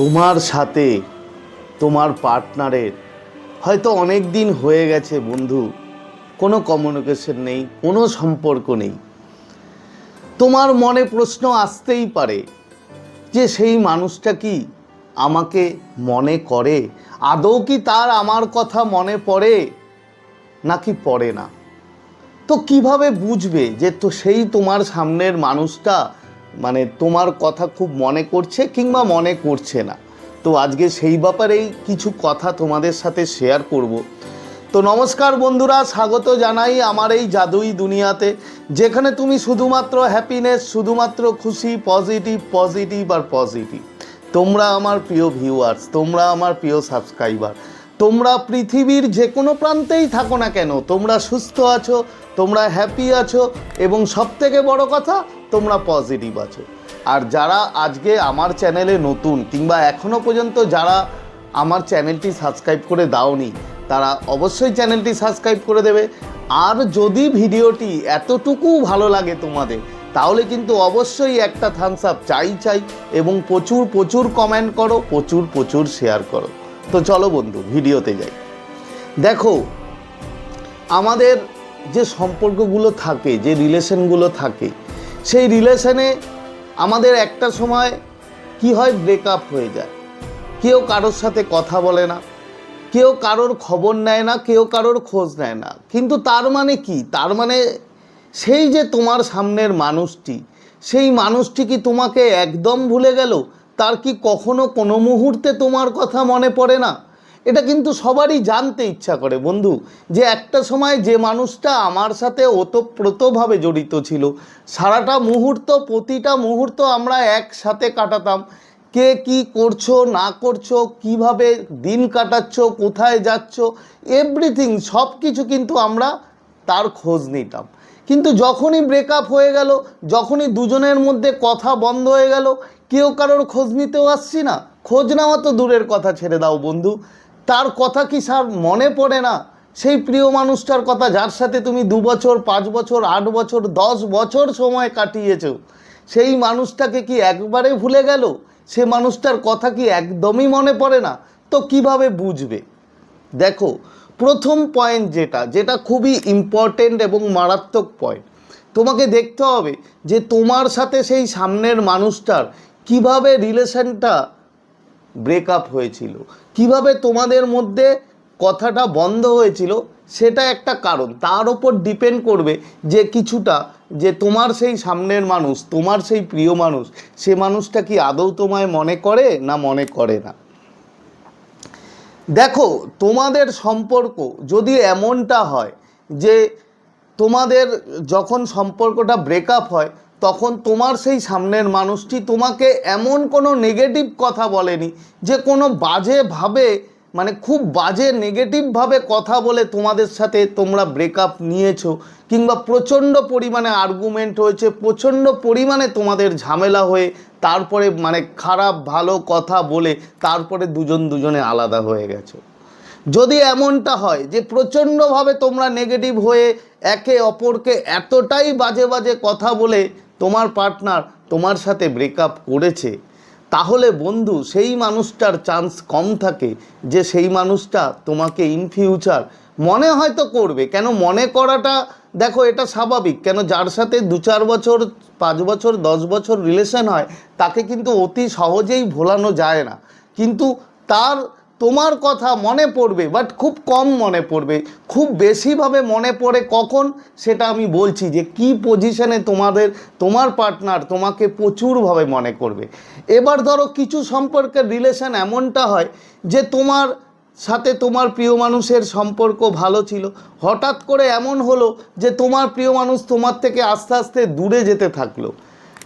তোমার সাথে তোমার পার্টনারের হয়তো অনেক দিন হয়ে গেছে বন্ধু। কোনো কমিউনিকেশন নেই, কোনো সম্পর্ক নেই। তোমার মনে প্রশ্ন আসতেই পারে যে সেই মানুষটা কি আমাকে মনে করে? আদৌ কি তার আমার কথা মনে পড়ে? নাকি পড়ে না? তো কীভাবে বুঝবে যে তো সেই তোমার সামনের মানুষটা মানে তোমার কথা খুব মনে করছে কিংবা মনে করছে না। তো আজকে সেই ব্যাপারেই কিছু কথা তোমাদের সাথে শেয়ার করব। তো নমস্কার বন্ধুরা, স্বাগত জানাই আমার এই জাদুই দুনিয়াতে, যেখানে তুমি শুধুমাত্র হ্যাপিনেস শুধুমাত্র খুশি পজিটিভ পজিটিভ আর পজিটিভ তোমরা আমার প্রিয় ভিউয়ার্স তোমরা আমার প্রিয় সাবস্ক্রাইবার তোমরা পৃথিবীর যে কোনো প্রান্তেই থাকো না কেন, তোমরা সুস্থ আছো, তোমরা হ্যাপি আছো, এবং সবথেকে বড় কথা, তোমরা পজিটিভ আছো। আর যারা আজকে আমার চ্যানেলে নতুন, কিংবা এখনও পর্যন্ত যারা আমার চ্যানেলটি সাবস্ক্রাইব করে দাওনি, তারা অবশ্যই চ্যানেলটি সাবস্ক্রাইব করে দেবে। আর যদি ভিডিওটি এতটুকু ভালো লাগে তোমাদের, তাহলে কিন্তু অবশ্যই একটা থামস আপ চাই চাই, এবং প্রচুর প্রচুর কমেন্ট করো, প্রচুর প্রচুর শেয়ার করো। তো চলো বন্ধু, ভিডিওতে যাই। দেখো, আমাদের যে সম্পর্কগুলো থাকে, যে রিলেশনগুলো থাকে, সেই রিলেশনে আমাদের একটা সময় কি হয়, ব্রেকআপ হয়ে যায়। কেউ কারোর সাথে কথা বলে না, কেউ কারোর খবর নেয় না, কেউ কারোর খোঁজ নেয় না। কিন্তু তার মানে কি? তার মানে সেই যে তোমার সামনের মানুষটি, সেই মানুষটি কি তোমাকে একদম ভুলে গেল? তার কি কখনো কোনো মুহূর্তে তোমার কথা মনে পড়ে না? এটা কিন্তু সবারই জানতে ইচ্ছা করে, বন্ধু। যে একটা সময় যে মানুষটা আমার সাথে ওতপ্রোতভাবে জড়িত ছিল, সারাটা মুহূর্ত, প্রতিটা মুহূর্ত আমরা একসাথে কাটাতাম। কে কি করছ, না করছ, কীভাবে দিন কাটাচ্ছ, কোথায় যাচ্ছ এভরিথিং সব কিছু কিন্তু আমরা তার খোঁজ নিতাম। কিন্তু যখনই ব্রেকআপ হয়ে গেল, যখনই দুজনের মধ্যে কথা বন্ধ হয়ে গেল কেউ কারোর খোঁজ নিতেও আসছি না। খোঁজ নেওয়া তো দূরের কথা, ছেড়ে দাও বন্ধু। তার কথা কি স্যার মনে পড়ে না? সেই প্রিয় মানুষটার কথা যার সাথে তুমি দু বছর, পাঁচ বছর, আট বছর, দশ বছর সময় কাটিয়েছ, সেই মানুষটাকে কি একবারে ভুলে গেল? সে মানুষটার কথা কি একদমই মনে পড়ে না? তো কীভাবে বুঝবে? দেখো, প্রথম পয়েন্ট যেটা যেটা খুবই ইম্পর্টেন্ট এবং মারাত্মক পয়েন্ট তোমাকে দেখতে হবে যে তোমার সাথে সেই সামনের মানুষটার কীভাবে রিলেশনটা ব্রেকআপ হয়েছিল? কীভাবে তোমাদের মধ্যে কথাটা বন্ধ হয়েছিল? সেটা একটা কারণ। তার ওপর ডিপেন্ড করবে যে কিছুটা, যে তোমার সেই সামনের মানুষ, তোমার সেই প্রিয় মানুষ, সে মানুষটা কি আদৌ তোমায় মনে করে না মনে করে না? দেখো, তোমাদের সম্পর্ক যদি এমনটা হয় যে তোমাদের যখন সম্পর্কটা ব্রেকআপ হয় তখন তোমার সেই সামনের মানুষটি তোমাকে এমন কোনো নেগেটিভ কথা বলেনি, যে কোনো বাজেভাবে মানে খুব বাজে নেগেটিভভাবে কথা বলে তোমাদের সাথে তোমরা ব্রেকআপ নিয়েছো, কিংবা প্রচণ্ড পরিমাণে আর্গুমেন্ট হয়েছে, প্রচণ্ড পরিমাণে তোমাদের ঝামেলা হয়ে তারপরে মানে খারাপ ভালো কথা বলে তারপরে দুজন দুজনে আলাদা হয়ে গেছো। যদি এমনটা হয়, যে প্রচণ্ডভাবে তোমরা নেগেটিভ হয়ে একে অপরকে এতটাই বাজে বাজে কথা বলে তোমার পার্টনার তোমার সাথে ব্রেকআপ করেছে, তাহলে বন্ধু সেই মানুষটার চান্স কম থাকে যে সেই মানুষটা তোমাকে ইন ফিউচার মনে হয়তো করবে। কেন মনে করাটা, দেখো এটা স্বাভাবিক, কেন যার সাথে দু চার বছর, পাঁচ বছর, দশ বছর রিলেশন হয়, তাকে কিন্তু অতি সহজেই ভোলানো যায় না। কিন্তু তার তোমার কথা মনে পড়বে বাট খুব কম মনে পড়বে। খুব বেশিভাবে মনে পড়ে কখন, সেটা আমি বলছি যে কি পজিশনে তোমাদের, তোমার পার্টনার তোমাকে প্রচুরভাবে মনে করবে। এবার ধরো কিছু সম্পর্কের রিলেশন এমনটা হয় যে তোমার সাথে তোমার প্রিয় মানুষের সম্পর্ক ভালো ছিল। হঠাৎ করে এমন হলো যে তোমার প্রিয় মানুষ তোমার থেকে আস্তে আস্তে দূরে যেতে থাকল।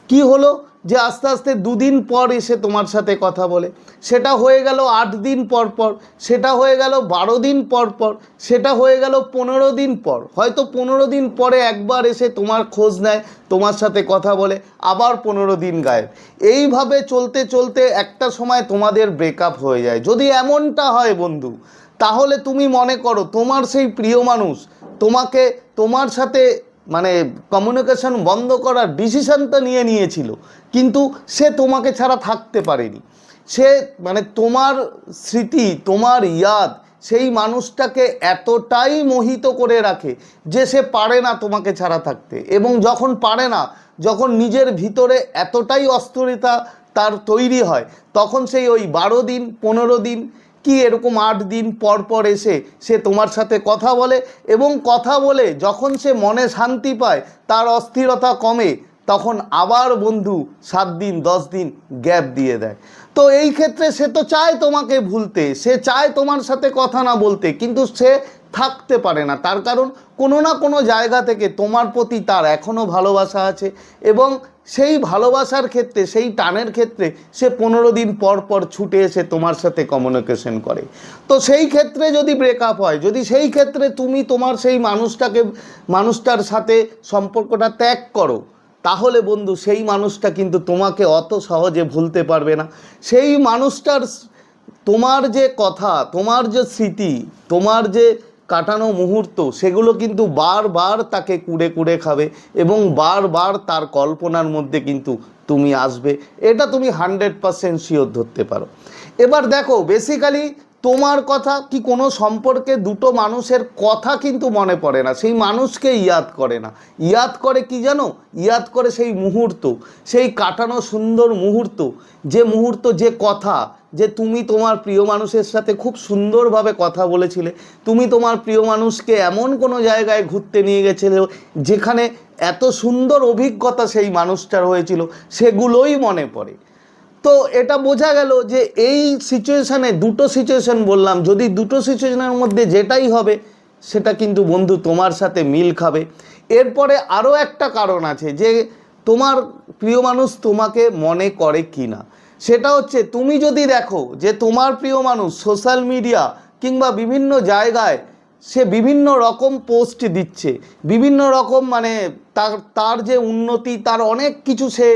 কি হলো? যে আস্তে আস্তে দুদিন পর এসে তোমার সাথে কথা বলে। সেটা হয়ে গেল আট দিন পর পর, সেটা হয়ে গেল বারো দিন পর পর, সেটা হয়ে গেল পনেরো দিন পর। হয়তো পনেরো দিন পরে একবার এসে তোমার খোঁজ নেয়, তোমার সাথে কথা বলে, আবার পনেরো দিন গায়েব। এইভাবে চলতে চলতে একটা সময় তোমাদের ব্রেকআপ হয়ে যায়। যদি এমনটা হয় বন্ধু, তাহলে তুমি মনে করো তোমার সেই প্রিয় মানুষ, তোমাকে, তোমার সাথে মানে কমিউনিকেশন বন্ধ করার ডিসিশনটা নিয়ে নিয়েছিল। কিন্তু সে তোমাকে ছাড়া থাকতে পারেনি। সে মানে তোমার স্মৃতি, তোমার ইয়াদ, সেই মানুষটাকে এতটাই মোহিত করে রাখে যে সে পারে না তোমাকে ছাড়া থাকতে। এবং যখন পারে না, যখন নিজের ভিতরে এতটাই অস্থিরতা তার তৈরি হয়, তখন সেই ওই বারো দিন, পনেরো দিন কি এরকম আট দিন পর পর এসে সে তোমার সাথে কথা বলে এবং কথা বলে যখন সে মনে শান্তি পায়, তার অস্থিরতা কমে, তখন আবার বন্ধু সাত দিন, দশ দিন গ্যাপ দিয়ে দেয়। তো এই ক্ষেত্রে সে তো চায় তোমাকে ভুলতে, সে চায় তোমার সাথে কথা না বলতে, কিন্তু সে থাকতে পারে না। তার কারণ কোনো না কোনো জায়গা থেকে তোমার প্রতি তার এখনও ভালোবাসা আছে এবং সেই ভালোবাসার ক্ষেত্রে, সেই টানের ক্ষেত্রে সে পনেরো দিন পর পর ছুটে এসে তোমার সাথে কমিউনিকেশন করে। তো সেই ক্ষেত্রে যদি ব্রেকআপ হয়, যদি সেই ক্ষেত্রে তুমি তোমার সেই মানুষটাকে, মানুষটার সাথে সম্পর্কটা ত্যাগ করো, তাহলে বন্ধু সেই মানুষটা কিন্তু তোমাকে অত সহজে ভুলতে পারবে না। সেই মানুষটার তোমার যে কথা, তোমার যে স্মৃতি, তোমার যে কাটানো মুহূর্ত, সেগুলো কিন্তু বারবার তাকে কুড়ে কুড়ে খাবে এবং বারবার তার কল্পনার মধ্যে কিন্তু তুমি আসবে। এটা তুমি হান্ড্রেড পারসেন্ট শিওর ধরতে পারো। এবার দেখো বেসিক্যালি তোমার কথা কি কোনো সম্পর্কে দুটো মানুষের কথা কিন্তু মনে পড়ে না। সেই মানুষকে ইয়াদ করে না। ইয়াদ করে কি জানো? ইয়াদ করে সেই মুহূর্ত, সেই কাটানো সুন্দর মুহূর্ত, যে মুহূর্ত, যে কথা যে তুমি তোমার প্রিয় মানুষের সাথে খুব সুন্দরভাবে কথা বলেছিলে, তুমি তোমার প্রিয় মানুষকে এমন কোনো জায়গায় ঘুরতে নিয়ে গেছিলে যেখানে এত সুন্দর অভিজ্ঞতা সেই মানুষটার হয়েছিল, সেগুলোই মনে পড়ে। তো এটা বোঝা গেল যে এই সিচুয়েশানে দুটো সিচুয়েশন বললাম, যদি দুটো সিচুয়েশানের মধ্যে যেটাই হবে, সেটা কিন্তু বন্ধু তোমার সাথে মিল খাবে। এরপরে আরও একটা কারণ আছে যে তোমার প্রিয় মানুষ তোমাকে মনে করে কি না সেটা হচ্ছে তুমি যদি দেখো যে তোমার প্রিয় মানুষ সোশ্যাল মিডিয়া কিংবা বিভিন্ন জায়গায় সে বিভিন্ন রকম পোস্ট দিচ্ছে, বিভিন্ন রকম মানে তার তার যে উন্নতি, তার অনেক কিছু সে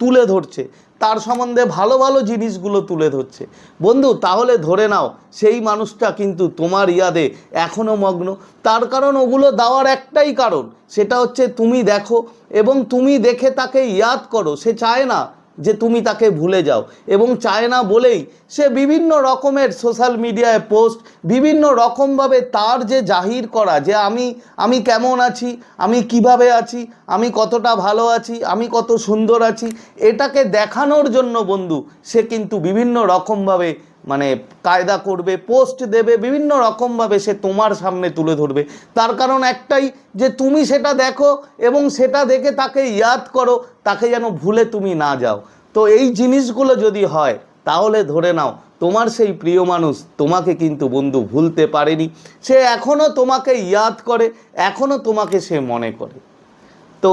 তুলে ধরছে, তার সম্বন্ধে ভালো ভালো জিনিসগুলো তুলে ধরছে। বন্ধু, তাহলে ধরে নাও, সেই মানুষটা কিন্তু তোমার ইয়াদে এখনও মগ্ন। তার কারণ ওগুলো দেওয়ার একটাই কারণ, সেটা হচ্ছে তুমি দেখো এবং তুমি দেখে তাকে ইয়াদ করো। সে চায় না যে তুমি তাকে ভুলে যাও। এবং চায় না বলেই সে বিভিন্ন রকমের সোশ্যাল মিডিয়ায় পোস্ট, বিভিন্ন রকমভাবে তার যে জাহির করা, যে আমি আমি কেমন আছি, আমি কীভাবে আছি, আমি কতটা ভালো আছি, আমি কত সুন্দর আছি, এটাকে দেখানোর জন্য বন্ধু, সে কিন্তু বিভিন্ন রকমভাবে মানে কায়দা করবে পোস্ট দেবে, বিভিন্ন রকমভাবে সে তোমার সামনে তুলে ধরবে। তার কারণ একটাই যে তুমি সেটা দেখো এবং সেটা দেখে তাকে ইয়াদ করো, তাকে যেন ভুলে তুমি না যাও। তো এই জিনিসগুলো যদি হয়, তাহলে ধরে নাও, তোমার সেই প্রিয় মানুষ তোমাকে কিন্তু বন্ধু ভুলতে পারেনি। সে এখনও তোমাকে ইয়াদ করে এখনও তোমাকে সে মনে করে। তো